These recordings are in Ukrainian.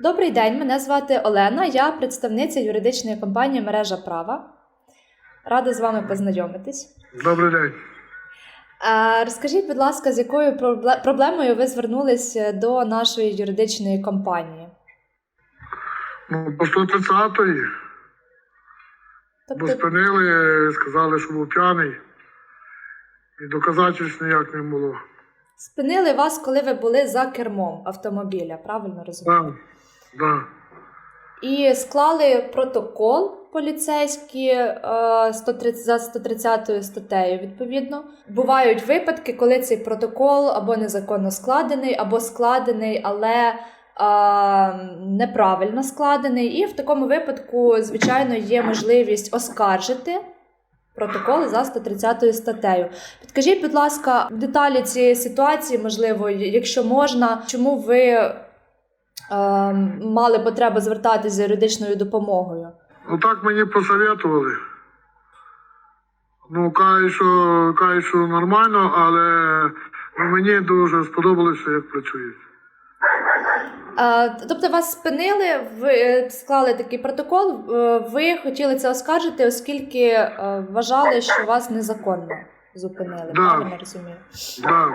Добрий день, мене звати Олена. Я представниця юридичної компанії Мережа права. Рада з вами познайомитись. Добрий день. Е, Розкажіть, будь ласка, з якою проблемою ви звернулись до нашої юридичної компанії? Ну, по 130-ї, бо Тобто, спинили, сказали, що був п'яний, і доказательств ніяк не було. спинили вас, коли ви були за кермом автомобіля, правильно розумію? Да, да. І склали протокол поліцейський е, 130, за 130 статтею. Відповідно, бувають випадки, коли цей протокол або незаконно складений, або складений, але е, неправильно складений. І в такому випадку, звичайно, є можливість оскаржити. Протокол за 130 статтею. Підкажіть, будь ласка, деталі цієї ситуації, можливо, якщо можна, чому ви е, мали потребу звертатися за юридичною допомогою? Ну так мені посоветували. Ну, кажуть, що, кажуть, що нормально, але ну, мені дуже сподобалося, як працюють. Е, тобто вас спинили, ви е, склали такий протокол, е, ви хотіли це оскаржити, оскільки е, вважали, що вас незаконно зупинили. Да. Правильно розумію? Да.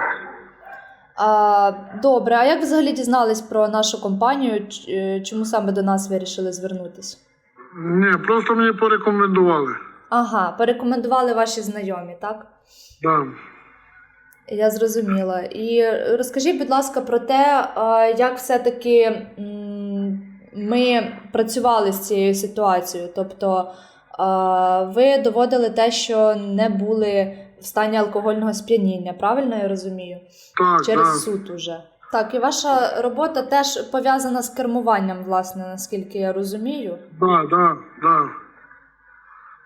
А, добре, а як взагалі дізнались про нашу компанію? Е, Чому саме до нас вирішили звернутись? Ні, просто мені порекомендували. Ага, порекомендували ваші знайомі, так? Да. Я зрозуміла. І розкажіть, будь ласка, про те, як все-таки ми працювали з цією ситуацією. Тобто ви доводили те, що не були в стані алкогольного сп'яніння, правильно я розумію? Так, Через так. суд уже. Так, і ваша робота теж пов'язана з кермуванням, власне, наскільки я розумію. Да, да, да.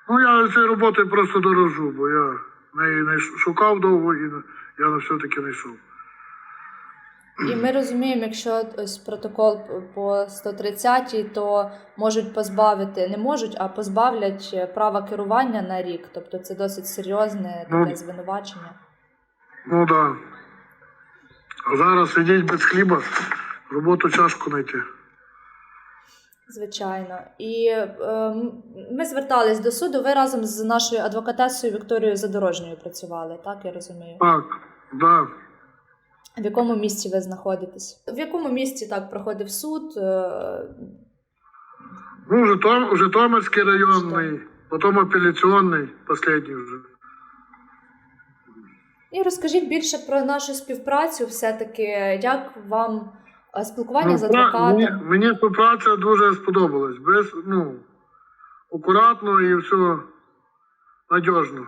Ну, я цієї роботи просто дорожу, бо я неї не шукав довго і я все-таки не йшов. І ми розуміємо, якщо ось протокол по 130, то можуть позбавити, не можуть, а позбавлять права керування на рік. Тобто це досить серйозне таке Ну. звинувачення. Ну да. А зараз сидіть без хліба, роботу тяжко знайти. Звичайно. І е, ми звертались до суду. Ви разом з нашою адвокатесою Вікторією Задорожньою працювали, так я розумію. Так, да. В якому місці ви знаходитесь? В якому місці так проходив суд? Е, Ну, Житом, Житомирський районний, потім апеляційний, останній вже. І розкажіть більше про нашу співпрацю, все-таки, як вам е, спілкування з Ну, пра- адвокатом? Мені, мені співпраця дуже сподобалась. Без, ну, акуратно і все надіжно.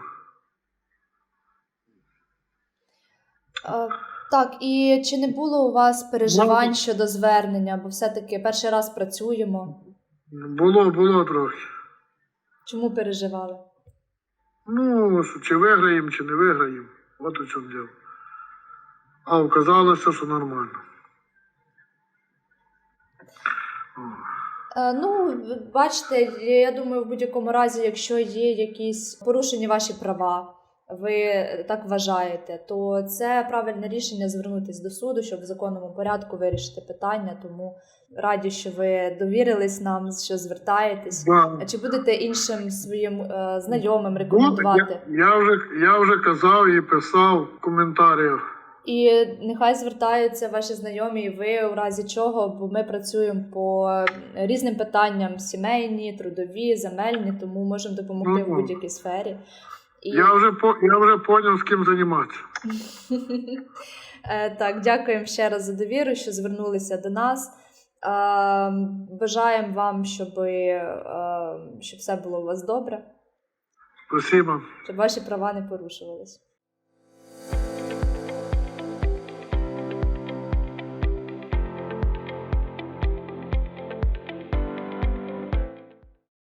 Е, Так, і чи не було у вас переживань щодо звернення, бо все-таки перший раз працюємо. Було, було трохи. Чому переживали? Ну, чи виграємо, чи не виграємо. От у чому діло. А оказалося, що нормально. Е, Ну, бачите, я думаю, в будь-якому разі, якщо є якісь порушені ваші права, ви так вважаєте, то це правильне рішення звернутися до суду, щоб в законному порядку вирішити питання. Тому раді, що ви довірились нам, що звертаєтесь. Да. А чи будете іншим своїм е, знайомим рекомендувати? я, я, вже, я вже казав і писав в коментарях. І нехай звертаються ваші знайомі, і ви у разі чого, бо ми працюємо по різним питанням: сімейні, трудові, земельні, тому можемо допомогти в Ну, будь-якій сфері. І Я вже по я вже поняв, з ким займатися. Е, так, дякуємо ще раз за довіру, що звернулися до нас. Е, Бажаємо вам, щоб, е, щоб все було у вас добре, Спасибо. щоб ваші права не порушувались.